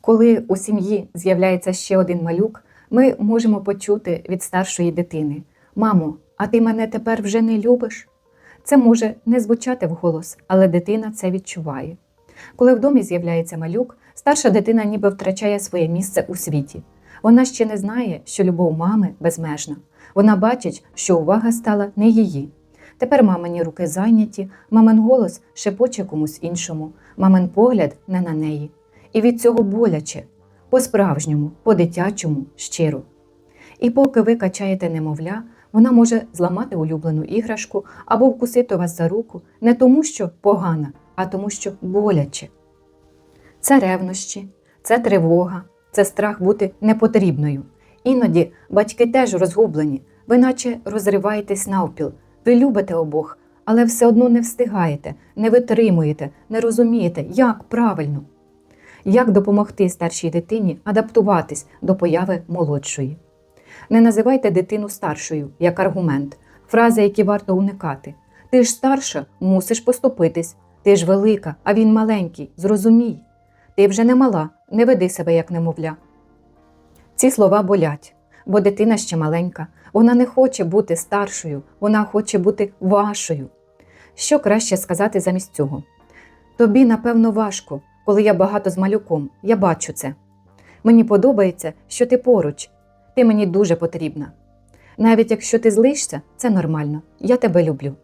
Коли у сім'ї з'являється ще один малюк, ми можемо почути від старшої дитини: Мамо, а ти мене тепер вже не любиш? Це може не звучати вголос, але дитина це відчуває. Коли в домі з'являється малюк, старша дитина ніби втрачає своє місце у світі. Вона ще не знає, що любов мами безмежна. Вона бачить, що увага стала не її. Тепер мамині руки зайняті, мамин голос шепоче комусь іншому, мамин погляд не на неї. І від цього боляче, по-справжньому, по-дитячому, щиро. І поки ви качаєте немовля, вона може зламати улюблену іграшку або вкусити вас за руку не тому, що погана, а тому, що боляче. Це ревнощі, це тривога, це страх бути непотрібною. Іноді батьки теж розгублені, ви наче розриваєтесь навпіл, ви любите обох, але все одно не встигаєте, не витримуєте, не розумієте, як правильно. Як допомогти старшій дитині адаптуватись до появи молодшої? Не називайте дитину старшою як аргумент, фрази, які варто уникати. Ти ж старша, мусиш поступитись. Ти ж велика, а він маленький. Зрозумій. Ти вже не мала, не веди себе як немовля. Ці слова болять, бо дитина ще маленька. Вона не хоче бути старшою, вона хоче бути вашою. Що краще сказати замість цього? Тобі, напевно, важко, коли я багато з малюком, я бачу це. Мені подобається, що ти поруч, ти мені дуже потрібна. Навіть якщо ти злишся, це нормально, я тебе люблю.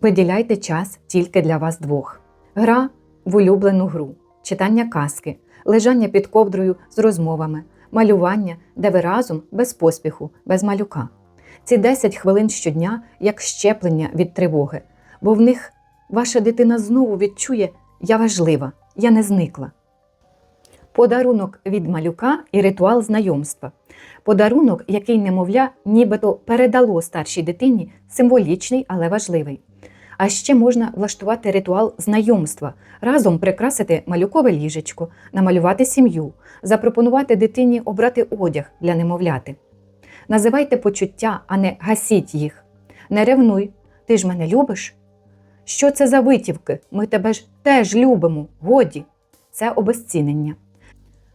Виділяйте час тільки для вас двох. Гра в улюблену гру, читання казки, лежання під ковдрою з розмовами, малювання, де ви разом без поспіху, без малюка. Ці 10 хвилин щодня як щеплення від тривоги, бо в них ваша дитина знову відчує Я важлива, я не зникла. Подарунок від малюка і ритуал знайомства. Подарунок, який немовля нібито передало старшій дитині, символічний, але важливий. А ще можна влаштувати ритуал знайомства, разом прикрасити малюкове ліжечко, намалювати сім'ю, запропонувати дитині обрати одяг для немовляти. Називайте почуття, а не гасіть їх. Не ревнуй, ти ж мене любиш? Що це за витівки? Ми тебе ж теж любимо, годі. Це обезцінення.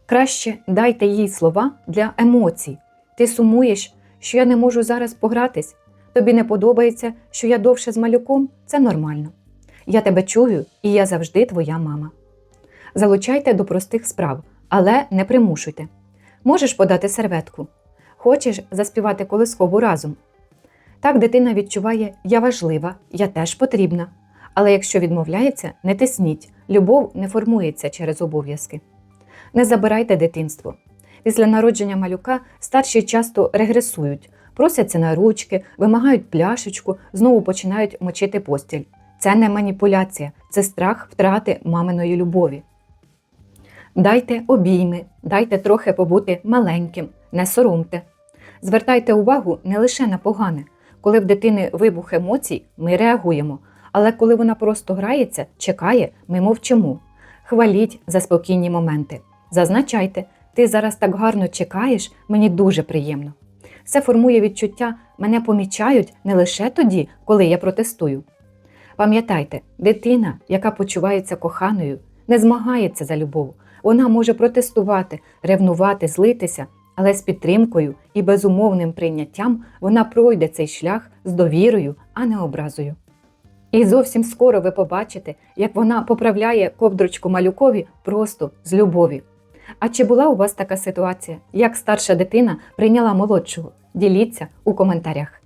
Краще дайте їй слова для емоцій. Ти сумуєш, що я не можу зараз погратись. Тобі не подобається, що я довше з малюком? Це нормально. Я тебе чую, і я завжди твоя мама. Залучайте до простих справ, але не примушуйте. Можеш подати серветку. Хочеш заспівати колискову разом. Так дитина відчуває Я важлива, я теж потрібна. Але якщо відмовляється, не тисніть, любов не формується через обов'язки. Не забирайте дитинство. Після народження малюка старші часто регресують, просяться на ручки, вимагають пляшечку, знову починають мочити постіль. Це не маніпуляція, це страх втрати маминої любові. Дайте обійми, дайте трохи побути маленьким, не соромте. Звертайте увагу не лише на погане. Коли в дитини вибух емоцій, ми реагуємо, але коли вона просто грається, чекає, ми мовчимо. Хваліть за спокійні моменти. Зазначайте, ти зараз так гарно чекаєш, мені дуже приємно. Це формує відчуття, мене помічають не лише тоді, коли я протестую. Пам'ятайте, дитина, яка почувається коханою, не змагається за любов. Вона може протестувати, ревнувати, злитися, але з підтримкою і безумовним прийняттям вона пройде цей шлях з довірою, а не образою. І зовсім скоро ви побачите, як вона поправляє ковдрочку малюкові просто з любові. А чи була у вас така ситуація, як старша дитина прийняла молодшого? Діліться у коментарях.